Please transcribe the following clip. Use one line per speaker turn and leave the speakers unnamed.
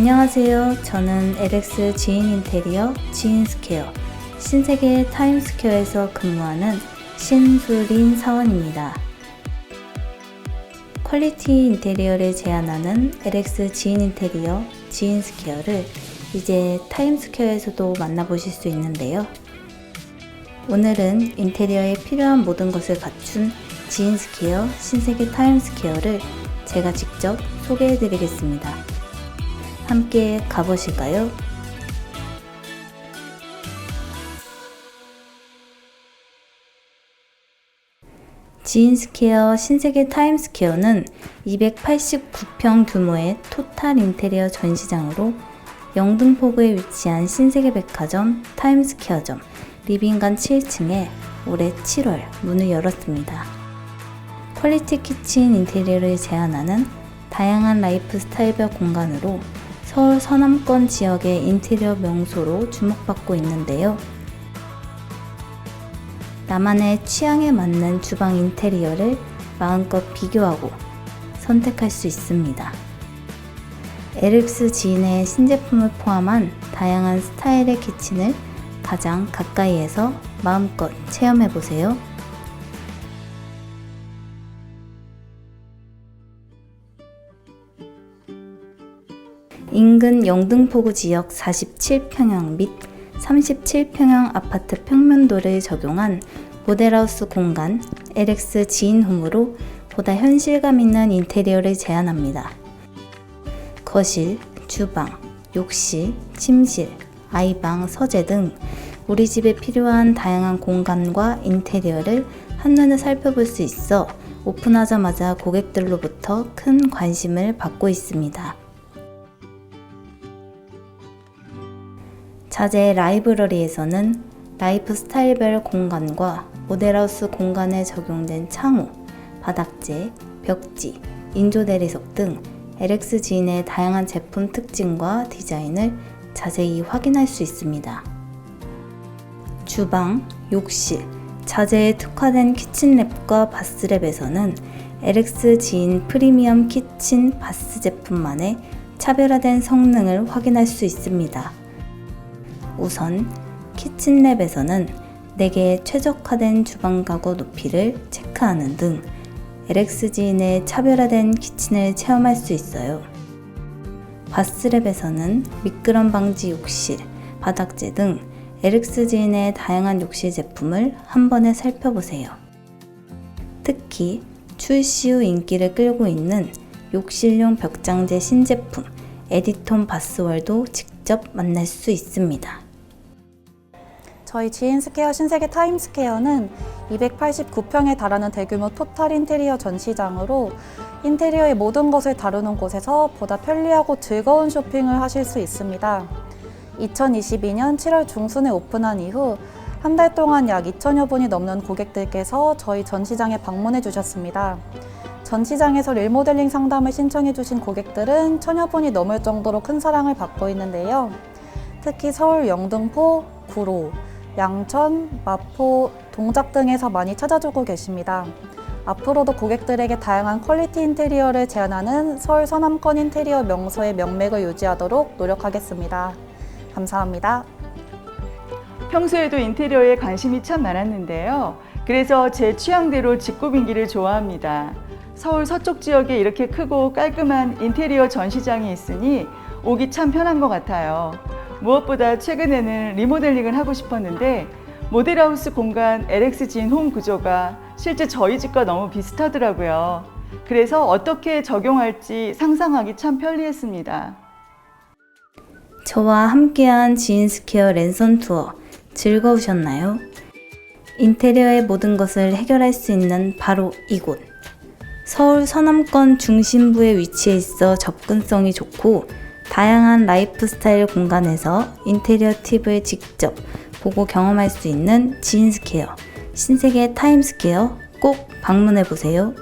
안녕하세요. 저는 LX 지인 인테리어 지인스퀘어 신세계 타임스퀘어에서 근무하는 신수린 사원입니다. 퀄리티 인테리어를 제안하는 LX 지인 인테리어 지인스퀘어를 이제 타임스퀘어에서도 만나보실 수 있는데요. 오늘은 인테리어에 필요한 모든 것을 갖춘 지인스퀘어 신세계 타임스퀘어를 제가 직접 소개해 드리겠습니다. 함께 가보실까요? 지인스퀘어 신세계 타임스퀘어는 289평 규모의 토탈 인테리어 전시장으로 영등포구에 위치한 신세계 백화점 타임스퀘어점 리빙관 7층에 올해 7월 문을 열었습니다. 퀄리티 키친 인테리어를 제안하는 다양한 라이프 스타일별 공간으로 서울 서남권 지역의 인테리어 명소로 주목받고 있는데요. 나만의 취향에 맞는 주방 인테리어를 마음껏 비교하고 선택할 수 있습니다. 에릭스 지인의 신제품을 포함한 다양한 스타일의 키친을 가장 가까이에서 마음껏 체험해 보세요. 인근 영등포구 지역 47평형 및 37평형 아파트 평면도를 적용한 모델하우스 공간 LX 지인홈으로 보다 현실감 있는 인테리어를 제안합니다. 거실, 주방, 욕실, 침실, 아이방, 서재 등 우리 집에 필요한 다양한 공간과 인테리어를 한눈에 살펴볼 수 있어 오픈하자마자 고객들로부터 큰 관심을 받고 있습니다. 자재 라이브러리에서는 라이프 스타일별 공간과 모델하우스 공간에 적용된 창호, 바닥재, 벽지, 인조 대리석 등 LX 지인의 다양한 제품 특징과 디자인을 자세히 확인할 수 있습니다. 주방, 욕실, 자재에 특화된 키친랩과 바스랩에서는 LX 지인 프리미엄 키친 바스 제품만의 차별화된 성능을 확인할 수 있습니다. 우선 키친랩에서는 4개의 최적화된 주방 가구 높이를 체크하는 등 LX 지인의 차별화된 키친을 체험할 수 있어요. 바스랩에서는 미끄럼 방지 욕실, 바닥재 등 LX 지인의 다양한 욕실 제품을 한 번에 살펴보세요. 특히 출시 후 인기를 끌고 있는 욕실용 벽장재 신제품 에디톤 바스월도 직접 만날 수 있습니다.
저희 지인스퀘어 신세계 타임스퀘어는 289평에 달하는 대규모 토탈 인테리어 전시장으로 인테리어의 모든 것을 다루는 곳에서 보다 편리하고 즐거운 쇼핑을 하실 수 있습니다. 2022년 7월 중순에 오픈한 이후 한 달 동안 약 2천여 분이 넘는 고객들께서 저희 전시장에 방문해 주셨습니다. 전시장에서 릴모델링 상담을 신청해 주신 고객들은 천여 분이 넘을 정도로 큰 사랑을 받고 있는데요. 특히 서울 영등포, 구로, 양천, 마포, 동작 등에서 많이 찾아주고 계십니다. 앞으로도 고객들에게 다양한 퀄리티 인테리어를 제안하는 서울 서남권 인테리어 명소의 명맥을 유지하도록 노력하겠습니다. 감사합니다.
평소에도 인테리어에 관심이 참 많았는데요. 그래서 제 취향대로 직구빙기를 좋아합니다. 서울 서쪽 지역에 이렇게 크고 깔끔한 인테리어 전시장이 있으니 오기 참 편한 것 같아요. 무엇보다 최근에는 리모델링을 하고 싶었는데 모델하우스 공간 LX 지인 홈 구조가 실제 저희 집과 너무 비슷하더라고요. 그래서 어떻게 적용할지 상상하기 참 편리했습니다.
저와 함께한 지인스퀘어 랜선 투어 즐거우셨나요? 인테리어의 모든 것을 해결할 수 있는 바로 이곳. 서울 서남권 중심부에 위치해 있어 접근성이 좋고 다양한 라이프 스타일 공간에서 인테리어 팁을 직접 보고 경험할 수 있는 지인스퀘어, 신세계 타임스퀘어 꼭 방문해 보세요.